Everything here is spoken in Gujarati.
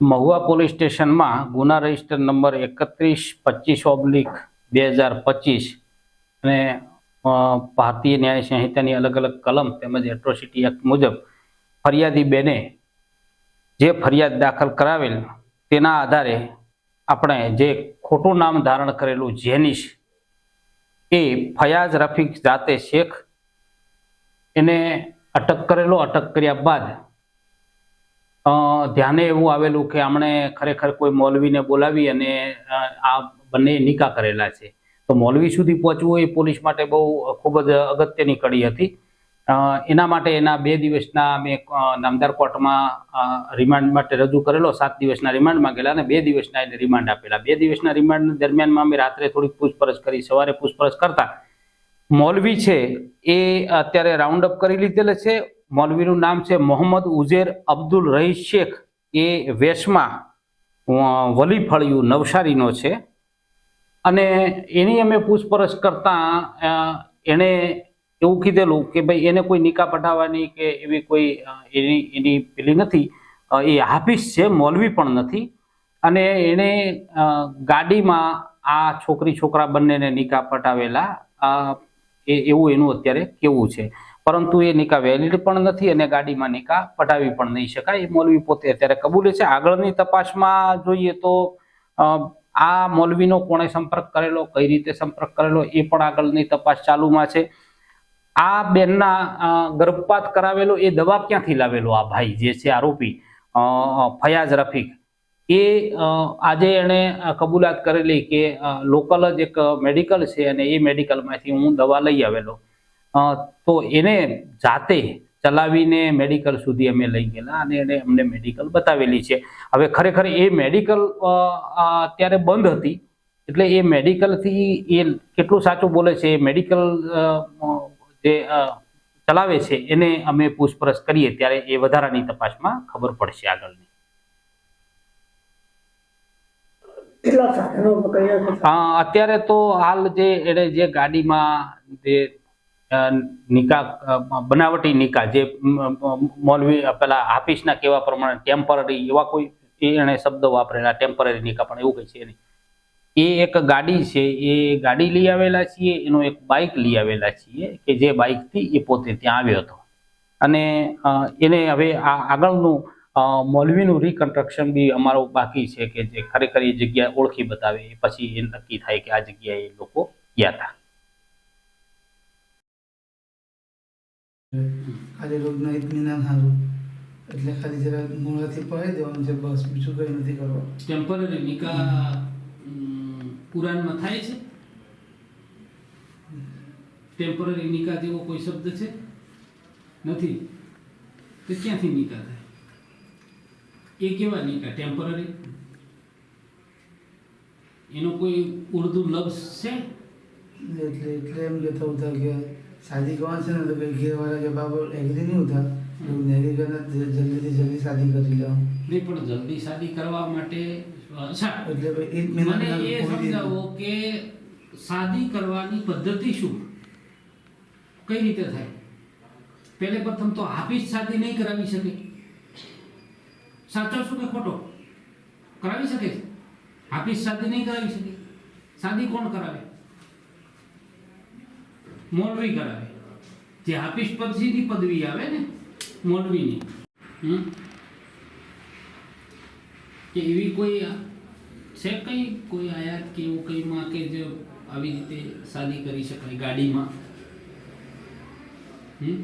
મહુવા પોલીસ સ્ટેશનમાં ગુના રજિસ્ટર નંબર એકત્રીસ, પચીસ ઓબ્લિક બે હજાર પચીસ અને ભારતીય ન્યાય સંહિતાની અલગ અલગ કલમ તેમજ એટ્રોસિટી એક્ટ મુજબ ફરિયાદી બેને જે ફરિયાદ દાખલ કરાવેલ તેના આધારે આપણે જે ખોટું નામ ધારણ કરેલું જેનિશ એ ફયાઝ રફીક જાતે શેખ એને અટક કરેલો, અટક કર્યા બાદ ધ્યાને એવું આવેલું કે આમણે ખરેખર કોઈ મૌલવીને બોલાવી અને આ બંને નિકા કરેલા છે. તો મૌલવી સુધી પહોંચવું એ પોલીસ માટે બહુ ખૂબ જ અગત્યની કડી હતી. એના માટે એના બે દિવસના મેં નામદાર કોર્ટમાં રિમાન્ડ માટે રજૂ કરેલો. સાત દિવસના રિમાન્ડમાં ગયેલા અને બે દિવસના એને રિમાન્ડ આપેલા. બે દિવસના રિમાન્ડ દરમિયાનમાં અમે રાત્રે થોડીક પૂછપરછ કરી, સવારે પૂછપરછ કરતા. મૌલવી છે એ અત્યારે રાઉન્ડ અપ કરી લીધેલ છે. મૌલવીનું નામ છે મોહમ્મદ ઉઝેર અબ્દુલ રહી શેખ. એ વેશમાં વલી ફળિયું નવસારીનો છે. અને એની અમે પૂછપરછ કરતા એણે એવું કીધેલું કે ભાઈ એને કોઈ નિકા પઢાવવાની કે એવી કોઈ એની એની પેલી નથી. એ હાફિઝ છે, મૌલવી પણ નથી. અને એણે ગાડીમાં આ છોકરી છોકરા બંનેને નિકા પટાવેલા એવું એનું અત્યારે કેવું છે. પરંતુ એ નિકા વેલિડ પણ નથી અને ગાડીમાં નિકા પટાવી પણ નહીં શકાય. એ મૌલવી પોતે અત્યારે કબૂલે છે. આગળની તપાસમાં જોઈએ તો આ મૌલવીનો કોણે સંપર્ક કરેલો, કઈ રીતે સંપર્ક કરેલો, એ પણ આગળની તપાસ ચાલુમાં છે. આ બેનના ગર્ભપાત કરાવેલો, એ દવા ક્યાંથી લાવેલો? આ ભાઈ જે છે આરોપી ફયાઝ રફીક. એ આજે એણે કબૂલાત કરેલી કે લોકલ જ એક મેડિકલ છે અને એ મેડિકલમાંથી હું દવા લઈ આવેલો. તો એને જાતે ચલાવીને મેડિકલ સુધી અમે લઈ ગયેલા અને એને અમને મેડિકલ બતાવેલી છે. હવે ખરેખર એ મેડિકલ અત્યારે બંધ હતી. એટલે એ મેડિકલથી એ કેટલું સાચું બોલે છે એ મેડિકલ જે ચલાવે છે એને અમે પૂછપરછ કરીએ ત્યારે એ વધારાની તપાસમાં ખબર પડશે આગળની. અત્યારે તો હાલ જે એને જે ગાડીમાં જે અ, બનાવટી નિકા જે મોલવી પેલા હાફિસના કેવા પ્રમાણે ટેમ્પરરી એવા કોઈ એણે શબ્દો વાપરેલા ટેમ્પરરી નિકા પણ એવું કઈ છે નહીં. એ એક ગાડી છે એ ગાડી લઈ આવેલા છીએ એનો એક બાઇક લઈ આવેલા છીએ કે જે બાઇકથી એ પોતે ત્યાં આવ્યો હતો. અને એને હવે આ આગળનું મોલવીનું રિકન્સ્ટ્રક્શન બી અમારું બાકી છે કે જે ખરેખર એ જગ્યા ઓળખી બતાવે પછી એ નક્કી થાય કે આ જગ્યાએ એ લોકો ગયા હતા. ખાલી રોગના ના સારું એટલે ખાલી જરા મોડાથી પડાવી દેવાનું છે બસ. બીજું કંઈ નથી કરવાનું. ટેમ્પરરી નિકાહ પુરાણમાં થાય છે? ટેમ્પરરી નિકા જેવો કોઈ શબ્દ છે? નથી. તો ક્યાંથી નિકા થાય? એ કેવા નિકા ટેમ્પરરી એનો કોઈ ઉર્દુ લફ્ઝ છે? એટલે એટલે એમ કહેતા હતા કે શાદી કરવાની છે ને કંઈ ઘેરવાળા કે બાબા એગ્રી નહીં હોતા એવું એગ્રી કરીને જલ્દીથી જલ્દી શાદી કરી લો નહીં પણ જલ્દી શાદી કરવા માટે એટલે ભાઈ એક મને એ સમજાવો કે શાદી કરવાની પદ્ધતિ શું? કઈ રીતે થાય? પહેલે પ્રથમ તો હાફિઝ શાદી નહીં કરાવી શકે. સાચો શું કે ખોટો? કરાવી શકે છે? હાફિઝ શાદી નહીં કરાવી શકે. શાદી કોણ કરાવે? મૌલવી કરાવે. જે હાફિઝ પદસીની પદવી આવે ને મોડવીની કે એવી કોઈ છે કઈ કોઈ આયાત કે એવું કંઈમાં કે જે આવી રીતે શાદી કરી શકાય ગાડીમાં? હમ?